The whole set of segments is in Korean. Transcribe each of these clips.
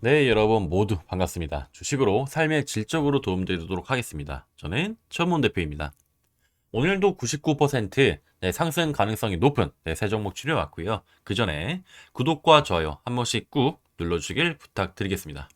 네, 여러분 모두 반갑습니다. 주식으로 삶의 질적으로 도움드리도록 하겠습니다. 저는 천문 대표입니다. 오늘도 99% 네, 상승 가능성이 높은 네, 새 종목 추려왔고요. 그 전에 구독과 좋아요 한 번씩 꾹 눌러주길 부탁드리겠습니다.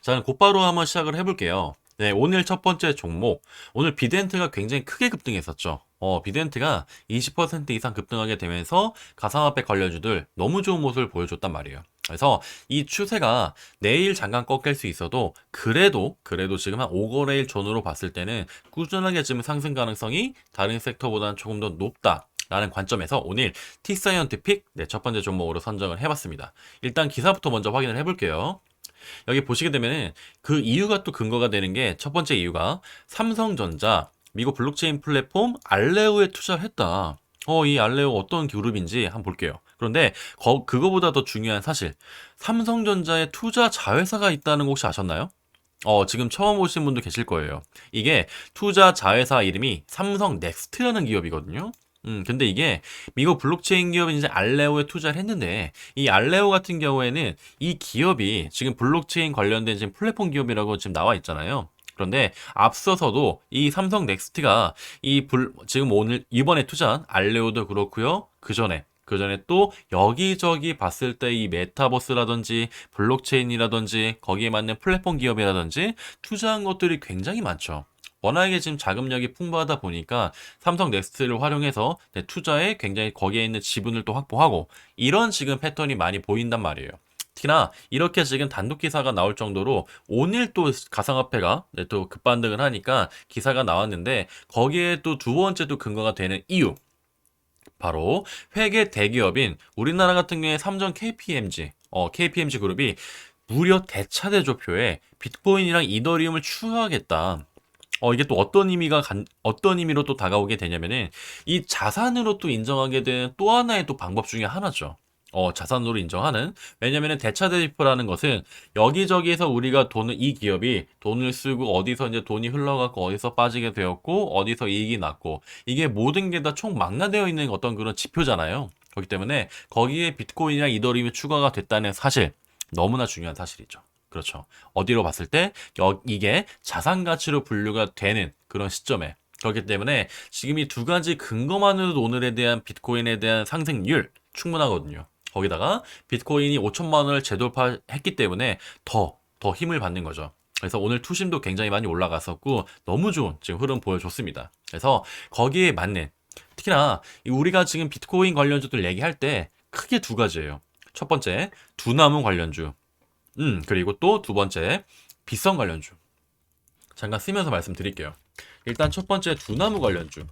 자, 곧바로 한번 시작을 해볼게요. 네, 오늘 첫 번째 종목. 오늘 비덴트가 굉장히 크게 급등했었죠. 어, 비덴트가 20% 이상 급등하게 되면서 가상화폐 관련주들 너무 좋은 모습을 보여줬단 말이에요. 그래서 이 추세가 내일 잠깐 꺾일 수 있어도 그래도 그래도 지금 한 5거래일 전후로 봤을 때는 꾸준하게 지금 상승 가능성이 다른 섹터보다는 조금 더 높다. 라는 관점에서 오늘 T사이언티픽 네, 첫 번째 종목으로 선정을 해봤습니다. 일단 기사부터 먼저 확인을 해볼게요. 여기 보시게 되면은 그 이유가 또 근거가 되는 게 첫 번째 이유가 삼성전자 미국 블록체인 플랫폼 알레오에 투자를 했다. 어, 이 알레오 어떤 그룹인지 한번 볼게요. 그런데 거, 그거보다 더 중요한 사실, 삼성전자에 투자 자회사가 있다는 거 혹시 아셨나요? 어, 지금 처음 오신 분도 계실 거예요. 이게 투자 자회사 이름이 삼성 넥스트라는 기업이거든요. 음, 근데 이게 미국 블록체인 기업인 이제 알레오에 투자를 했는데 이 알레오 같은 경우에는 이 기업이 지금 블록체인 관련된 지금 플랫폼 기업이라고 지금 나와 있잖아요. 그런데 앞서서도 이 삼성 넥스트가 이 불, 지금 오늘 이번에 투자한 알레오도 그렇고요. 그 전에 그 전에 또 여기저기 봤을 때 이 메타버스라든지 블록체인이라든지 거기에 맞는 플랫폼 기업이라든지 투자한 것들이 굉장히 많죠. 워낙에 지금 자금력이 풍부하다 보니까 삼성 넥스트를 활용해서 네, 투자에 굉장히 거기에 있는 지분을 또 확보하고 이런 지금 패턴이 많이 보인단 말이에요. 특히나 이렇게 지금 단독 기사가 나올 정도로 오늘 또 가상화폐가 네, 또 급반등을 하니까 기사가 나왔는데 거기에 또 두 번째도 근거가 되는 이유 바로 회계 대기업인 우리나라 같은 경우에 삼성 KPMG 어, KPMG 그룹이 무려 대차대조표에 비트코인이랑 이더리움을 추가하겠다. 어, 이게 또 어떤 의미가, 간- 어떤 의미로 또 다가오게 되냐면은, 이 자산으로 또 인정하게 되는 또 하나의 또 방법 중에 하나죠. 어, 자산으로 인정하는. 왜냐면은 대차대조표라는 것은 여기저기에서 우리가 돈을, 이 기업이 돈을 쓰고 어디서 이제 돈이 흘러가고 어디서 빠지게 되었고 어디서 이익이 났고 이게 모든 게 다 총 망라되어 있는 어떤 그런 지표잖아요. 그렇기 때문에 거기에 비트코인이나 이더리움이 추가가 됐다는 사실 너무나 중요한 사실이죠. 그렇죠. 어디로 봤을 때 여- 이게 자산 가치로 분류가 되는 그런 시점에 그렇기 때문에 지금 이 두 가지 근거만으로도 오늘에 대한 비트코인에 대한 상승률 충분하거든요. 거기다가 비트코인이 5천만 원을 재돌파했기 때문에 더, 더 힘을 받는 거죠. 그래서 오늘 투심도 굉장히 많이 올라갔었고 너무 좋은 지금 흐름 보여줬습니다. 그래서 거기에 맞는 특히나 이 우리가 지금 비트코인 관련주들 얘기할 때 크게 두 가지예요. 첫 번째 두나무 관련주, 음 그리고 또 두 번째 비선 관련주. 잠깐 쓰면서 말씀드릴게요. 일단 첫 번째 두나무 관련주,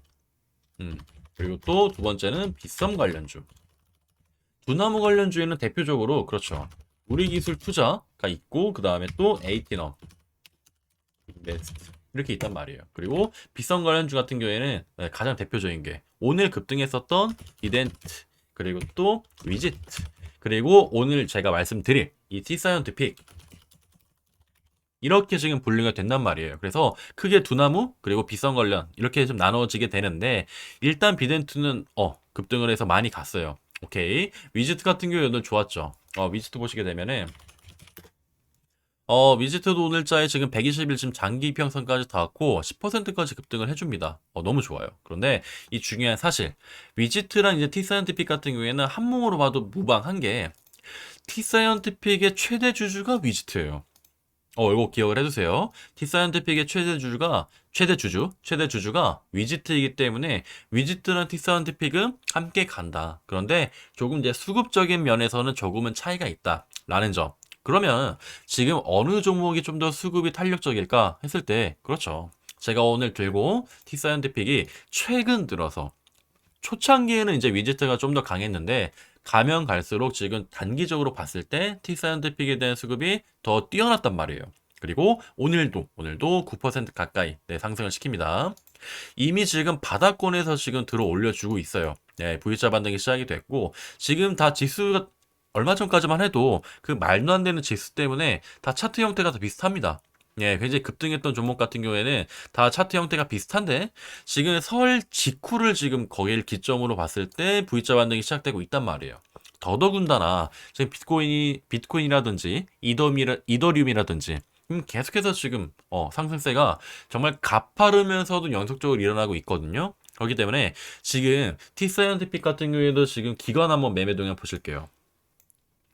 음 그리고 또 두 번째는 비선 관련주. 두나무 관련주에는 대표적으로 그렇죠. 우리 기술 투자가 있고 그 다음에 또 에이티너, 인베스트 이렇게 있단 말이에요. 그리고 비선 관련주 같은 경우에는 네, 가장 대표적인 게 오늘 급등했었던 이덴트 그리고 또 위지트 그리고 오늘 제가 말씀드릴 이 T사이언티픽 이렇게 지금 분류가 된단 말이에요. 그래서 크게 두나무 그리고 비선 관련 이렇게 좀 나눠지게 되는데 일단 비덴트는 어 급등을 해서 많이 갔어요. 오케이 위지트 같은 경우에는 좋았죠. 어 위지트 보시게 되면은 어, 위지트도 오늘자에 지금 120일 지금 장기 이평선까지 닿았고 10%까지 급등을 해줍니다. 어, 너무 좋아요. 그런데 이 중요한 사실, 위지트랑 이제 T사이언티픽 같은 경우에는 한 몸으로 봐도 무방한 게 T사이언티픽의 최대 주주가 위지트예요. 어, 이거 기억을 해두세요. T사이언티픽의 최대 주주가 최대 주주, 최대 주주가 위지트이기 때문에 위지트랑 T사이언티픽은 함께 간다. 그런데 조금 이제 수급적인 면에서는 조금은 차이가 있다라는 점. 그러면 지금 어느 종목이 좀 더 수급이 탄력적일까 했을 때 그렇죠. 제가 오늘 들고 T사이언티픽이 최근 들어서 초창기에는 이제 위지트가 좀 더 강했는데 가면 갈수록 지금 단기적으로 봤을 때 T사이언티픽에 대한 수급이 더 뛰어났단 말이에요. 그리고 오늘도 오늘도 9% 가까이 네, 상승을 시킵니다. 이미 지금 바닥권에서 지금 들어 올려주고 있어요. 네, V자 반등이 시작이 됐고 지금 다 지수가 얼마 전까지만 해도 그 말도 안 되는 지수 때문에 다 차트 형태가 다 비슷합니다. 예, 굉장히 급등했던 종목 같은 경우에는 다 차트 형태가 비슷한데 지금 설 직후를 지금 거기를 기점으로 봤을 때 V자 반등이 시작되고 있단 말이에요. 더더군다나 지금 비트코인이 비트코인이라든지 이더미라, 이더리움이라든지 음, 계속해서 지금 어, 상승세가 정말 가파르면서도 연속적으로 일어나고 있거든요. 그렇기 때문에 지금 T사이언티픽 같은 경우에도 지금 기관 한번 매매 동향 보실게요.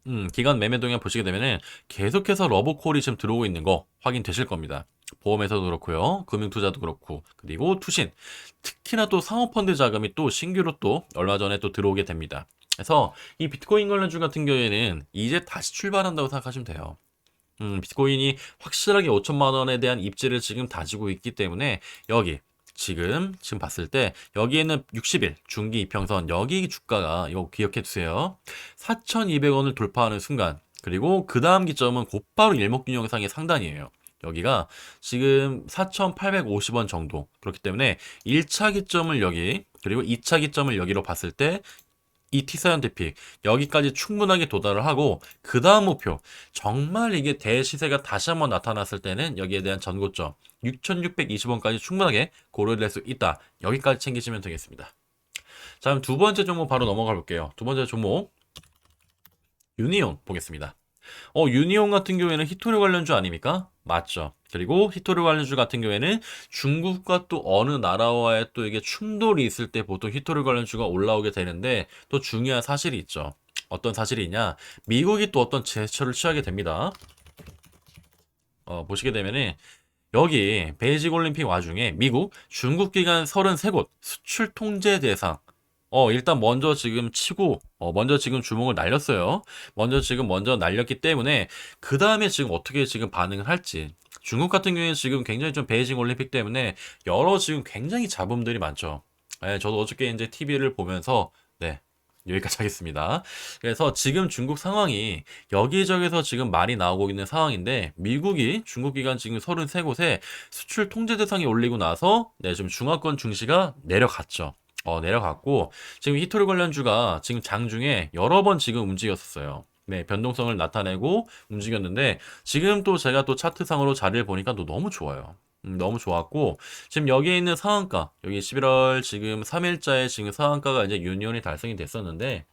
음, 기관 매매 동향 보시게 되면은 계속해서 러브콜이 지금 들어오고 있는 거 확인되실 겁니다. 보험에서도 그렇고요. 금융투자도 그렇고. 그리고 투신. 특히나 또 상호펀드 자금이 또 신규로 또 얼마 전에 또 들어오게 됩니다. 그래서 이 비트코인 관련주 같은 경우에는 이제 다시 출발한다고 생각하시면 돼요. 음, 비트코인이 확실하게 5천만 원에 대한 입지를 지금 다지고 있기 때문에 여기 지금 지금 봤을 때 여기에는 60일 중기 이평선 여기 주가가 이거 기억해 두세요. 4,200원을 돌파하는 순간 그리고 그 다음 기점은 곧바로 일목균형상의 상단이에요. 여기가 지금 4,850원 정도 그렇기 때문에 1차 기점을 여기 그리고 2차 기점을 여기로 봤을 때 이 T사이언티픽 여기까지 충분하게 도달을 하고 그 다음 목표 정말 이게 대시세가 다시 한번 나타났을 때는 여기에 대한 전고점 6,620원까지 충분하게 고려될 수 있다. 여기까지 챙기시면 되겠습니다. 자, 그럼 두 번째 종목 바로 넘어가 볼게요. 두 번째 종목 유니온 보겠습니다. 어, 유니온 같은 경우에는 히토리 관련주 아닙니까? 맞죠. 그리고 히토리 관련주 같은 경우에는 중국과 또 어느 나라와의 또 이게 충돌이 있을 때 보통 히토리 관련주가 올라오게 되는데 또 중요한 사실이 있죠. 어떤 사실이 있냐? 미국이 또 어떤 제스처를 취하게 됩니다. 어, 보시게 되면은 여기 베이직 올림픽 와중에 미국, 중국 기관 33곳 수출 통제 대상 어, 일단 먼저 지금 치고, 어, 먼저 지금 주목을 날렸어요. 먼저 지금 먼저 날렸기 때문에, 그 다음에 지금 어떻게 지금 반응을 할지. 중국 같은 경우에는 지금 굉장히 좀 베이징 올림픽 때문에 여러 지금 굉장히 잡음들이 많죠. 예, 저도 어저께 이제 TV를 보면서, 네, 여기까지 하겠습니다. 그래서 지금 중국 상황이 여기저기서 지금 말이 나오고 있는 상황인데 미국이 중국 기관 지금 33곳에 수출 통제 대상에 올리고 나서 네, 좀 중화권 중시가 내려갔죠. 어, 내려갔고 지금 히토리 관련주가 지금 장중에 여러 번 지금 움직였었어요. 네, 변동성을 나타내고 움직였는데 지금 또 제가 또 차트상으로 자리를 보니까 또 너무 좋아요. 음, 너무 좋았고 지금 여기에 있는 상한가 여기 11월 지금 3일자에 지금 상한가가 이제 유니온이 달성이 됐었는데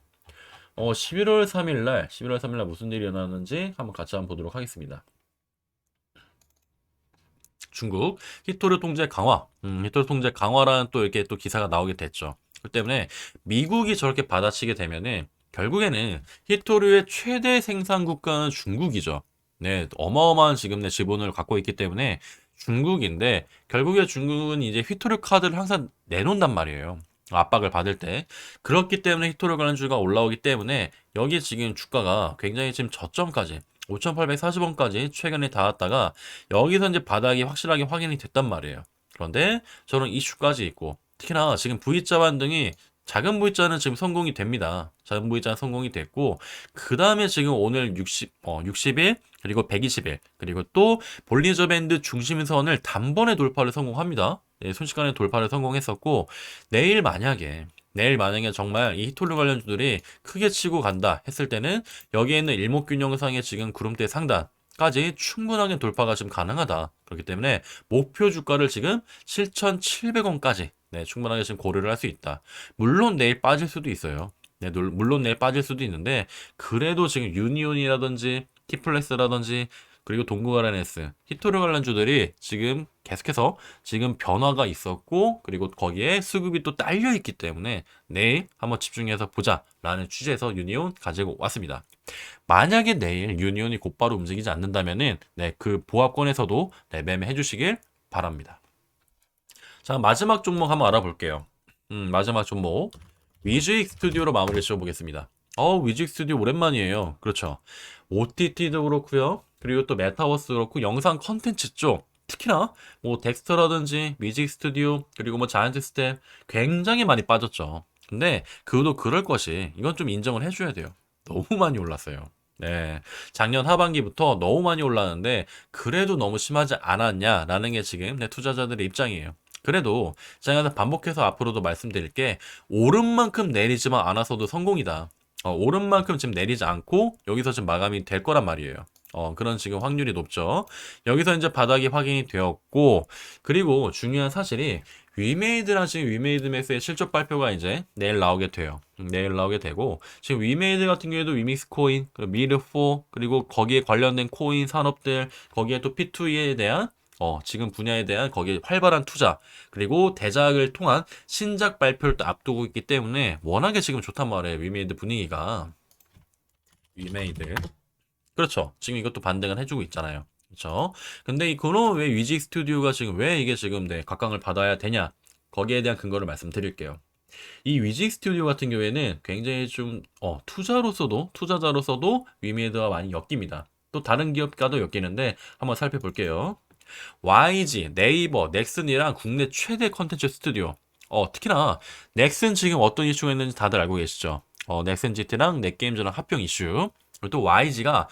어 11월 3일 날 11월 3일 날 무슨 일이 일어났는지 한번 같이 한번 보도록 하겠습니다. 중국 히토류 통제 강화, 음, 히토류 통제 강화라는 또 이렇게 또 기사가 나오게 됐죠. 그 때문에 미국이 저렇게 받아치게 되면은 결국에는 히토류의 최대 생산 국가는 중국이죠. 네, 어마어마한 지금 내 지분을 갖고 있기 때문에 중국인데 결국에 중국은 이제 히토류 카드를 항상 내놓는단 말이에요. 압박을 받을 때 그렇기 때문에 히토류 관련주가 올라오기 때문에 여기 지금 주가가 굉장히 지금 저점까지 5,840원까지 최근에 닿았다가 여기서 이제 바닥이 확실하게 확인이 됐단 말이에요. 그런데 저는 이슈까지 있고 특히나 지금 V자 반등이 작은 V자는 지금 성공이 됩니다. 작은 V자는 성공이 됐고 그 다음에 지금 오늘 60, 어, 60일 그리고 120일 그리고 또 볼리저 밴드 중심선을 단번에 돌파를 성공합니다. 네, 순식간에 돌파를 성공했었고 내일 만약에 내일 만약에 정말 이 히토류 관련주들이 크게 치고 간다 했을 때는 여기에 있는 일목균형상의 지금 구름대 상단 까지 충분하게 돌파가 지금 가능하다. 그렇기 때문에 목표 주가를 지금 7,700원까지 네, 충분하게 지금 고려를 할 수 있다. 물론 내일 빠질 수도 있어요. 네, 물론 내일 빠질 수도 있는데 그래도 지금 유니온이라든지 티플렉스라든지 그리고 동구가라네스, 히토류 관련주들이 지금 계속해서 지금 변화가 있었고 그리고 거기에 수급이 또 딸려 있기 때문에 내일 한번 집중해서 보자라는 취지에서 유니온 가지고 왔습니다. 만약에 내일 유니온이 곧바로 움직이지 않는다면은 네, 그 보합권에서도 네, 매매해 주시길 바랍니다. 자, 마지막 종목 한번 알아볼게요. 음, 마지막 종목. 위즈익 스튜디오로 마무리 지어보겠습니다. 어, 위즈익 스튜디오 오랜만이에요. 그렇죠. OTT도 그렇고요. 그리고 또 메타버스 그렇고 영상 컨텐츠 쪽 특히나 뭐 덱스터라든지 뮤직 스튜디오 그리고 뭐 자이언트 스텝 굉장히 많이 빠졌죠. 근데 그도 그럴 것이 이건 좀 인정을 해줘야 돼요. 너무 많이 올랐어요. 네. 작년 하반기부터 너무 많이 올랐는데 그래도 너무 심하지 않았냐라는 게 지금 내 투자자들의 입장이에요. 그래도 제가 반복해서 앞으로도 말씀드릴 게 오른 만큼 내리지만 않아서도 성공이다. 어, 오른 만큼 지금 내리지 않고 여기서 지금 마감이 될 거란 말이에요. 어, 그런 지금 확률이 높죠. 여기서 이제 바닥이 확인이 되었고, 그리고 중요한 사실이 위메이드랑 지금 위메이드 맥스의 실적 발표가 이제 내일 나오게 돼요. 음, 내일 나오게 되고 지금 위메이드 같은 경우에도 위믹스 코인, 미르4 그리고 거기에 관련된 코인 산업들 거기에 또 P2E에 대한 어, 지금 분야에 대한 거기에 활발한 투자 그리고 대작을 통한 신작 발표를 또 앞두고 있기 때문에 워낙에 지금 좋단 말이에요. 위메이드 분위기가 위메이드 그렇죠. 지금 이것도 반등을 해주고 있잖아요. 그렇죠. 근데 이 그럼 왜 위직 스튜디오가 지금 왜 이게 지금 네, 각광을 받아야 되냐? 거기에 대한 근거를 말씀드릴게요. 이 위직 스튜디오 같은 경우에는 굉장히 좀 어, 투자로서도 투자자로서도 위메이드와 많이 엮입니다. 또 다른 기업과도 엮이는데 한번 살펴볼게요. YG, 네이버, 넥슨이랑 국내 최대 컨텐츠 스튜디오. 어, 특히나 넥슨 지금 어떤 이슈가 있는지 다들 알고 계시죠? 어, 넥슨 GT랑 넷게임즈랑 합병 이슈. 그리고 또 YG가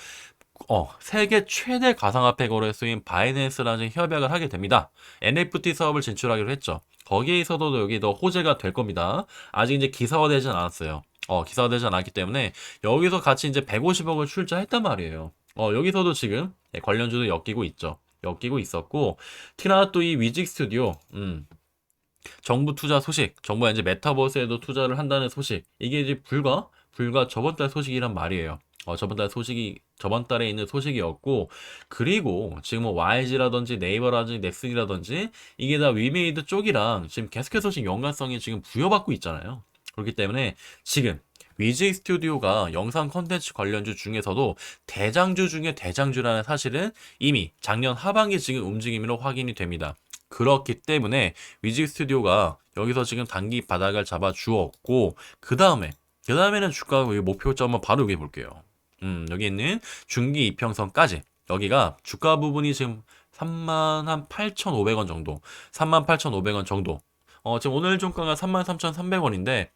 어, 세계 최대 가상화폐 거래소인 바이낸스라는 협약을 하게 됩니다. NFT 사업을 진출하기로 했죠. 거기에서도 여기 더 호재가 될 겁니다. 아직 이제 기사화되진 않았어요. 어, 기사화되지 않았기 때문에 여기서 같이 이제 150억을 출자했단 말이에요. 어, 여기서도 지금 네, 관련주도 엮이고 있죠. 엮이고 있었고, 특히나 또 이 위직 스튜디오, 음, 정부 투자 소식, 정부가 이제 메타버스에도 투자를 한다는 소식, 이게 이제 불과, 불과 저번 달 소식이란 말이에요. 어, 저번 달 소식이, 저번 달에 있는 소식이었고, 그리고 지금 뭐 YG라든지 네이버라든지 넥슨이라든지, 이게 다 위메이드 쪽이랑 지금 계속해서 지금 연관성이 지금 부여받고 있잖아요. 그렇기 때문에 지금 위지 스튜디오가 영상 컨텐츠 관련주 중에서도 대장주 중에 대장주라는 사실은 이미 작년 하반기 지금 움직임으로 확인이 됩니다. 그렇기 때문에 위지 스튜디오가 여기서 지금 단기 바닥을 잡아 주었고 그 다음에 그 다음에는 주가 목표점을 바로 여기 볼게요. 음, 여기 있는 중기 이평선까지 여기가 주가 부분이 지금 3만 한 8,500원 정도, 3만 8,500원 정도. 어, 지금 오늘 종가가 33,300원인데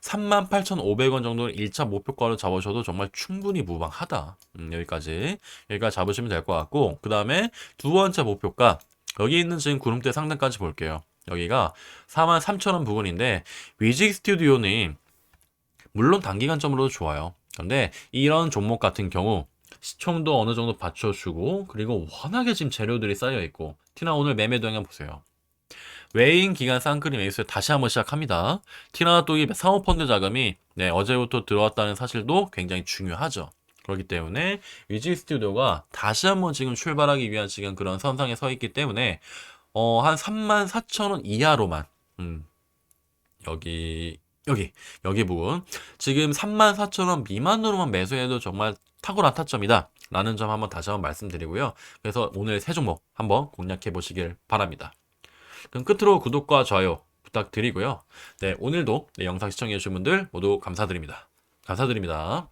38,500원 정도는 1차 목표가로 잡으셔도 정말 충분히 무방하다. 음, 여기까지 여기까지 잡으시면 될 것 같고 그 다음에 두 번째 목표가 여기 있는 지금 구름대 상단까지 볼게요. 여기가 43,000원 부분인데 위직 스튜디오는 물론 단기간점으로도 좋아요. 근데 이런 종목 같은 경우 시총도 어느 정도 받쳐주고 그리고 워낙에 지금 재료들이 쌓여 있고 티나 오늘 매매 동향 보세요. 외인 기간 쌍크림 에이스 다시 한번 시작합니다. 티나 또이 사모펀드 자금이 네, 어제부터 들어왔다는 사실도 굉장히 중요하죠. 그렇기 때문에 위지 스튜디오가 다시 한번 지금 출발하기 위한 지금 그런 선상에 서 있기 때문에 어, 한 3만 4천 원 이하로만 음, 여기 여기 여기 부분 지금 3만 4천 원 미만으로만 매수해도 정말 탁월한 타점이다 라는 점 한번 다시 한번 말씀드리고요 그래서 오늘 세 종목 한번 공략해 보시길 바랍니다 그럼 끝으로 구독과 좋아요 부탁드리고요. 네 오늘도 네, 영상 시청해 주신 분들 모두 감사드립니다. 감사드립니다